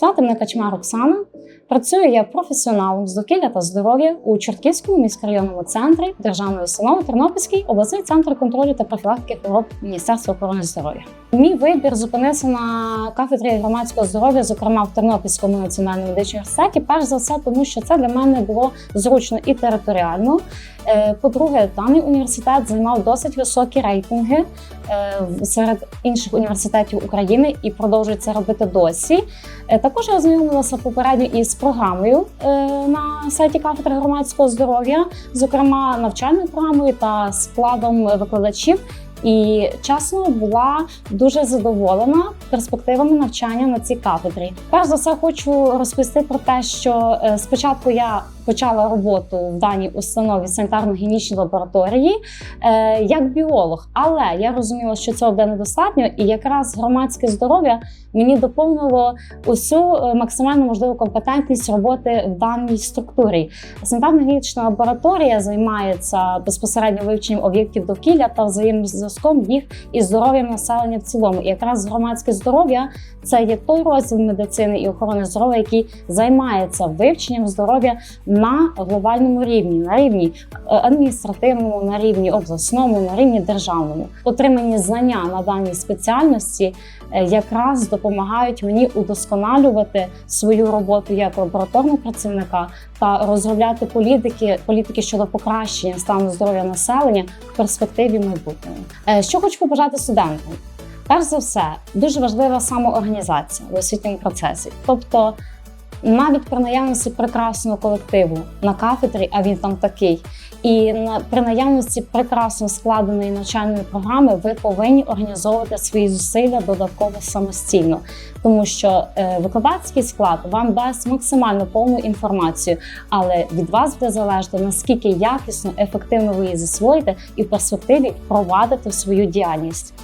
Звати мене Качмар Оксана. Працюю я професіоналом з довкілля та здоров'я у Чортківському міськрайонному центрі Державної установи Тернопільський обласний центр контролю та профілактики хвороб Міністерства охорони здоров'я. Мій вибір зупинився на кафедрі громадського здоров'я, зокрема в Тернопільському національному медичному університеті. Перш за все, тому що це для мене було зручно і територіально. Е, По-друге, даний університет займав досить високі рейтинги е, серед інших університетів України і продовжує це робити досі. Е, Також я ознайомилася попередньо із програмою на сайті кафедри громадського здоров'я, зокрема навчальною програмою та складом викладачів. І чесно була дуже задоволена перспективами навчання на цій кафедрі. Перш за все, хочу розповісти про те, що е, спочатку я почала роботу в даній установі санітарно-гігієнічній лабораторії е, як біолог, але я розуміла, що цього буде недостатньо, і якраз громадське здоров'я мені доповнило усю е, максимально можливу компетентність роботи в даній структурі. Санітарно-гігієнічна лабораторія займається безпосередньо вивченням об'єктів довкілля та взаємозв'язком їх із здоров'ям населення в цілому. І якраз громадське здоров'я це є той розділ медицини і охорони здоров'я, який займається вивченням здоров'я на глобальному рівні, на рівні е, адміністративному, на рівні обласному, на рівні державному. Отримані знання на даній спеціальності е, якраз допомагають мені удосконалювати свою роботу як лабораторного працівника та розробляти політики, політики щодо покращення стану здоров'я населення в перспективі майбутнього. Е, Що хочу побажати студентам? Перш за все, дуже важлива самоорганізація в освітньому процесі. Тобто, навіть при наявності прекрасного колективу на кафедрі, а він там такий, і при наявності прекрасно складеної навчальної програми, ви повинні організовувати свої зусилля додатково самостійно, тому що е, викладацький склад вам дасть максимально повну інформацію, але від вас буде залежати наскільки якісно, ефективно ви її засвоїте і в перспективі впровадите в свою діяльність.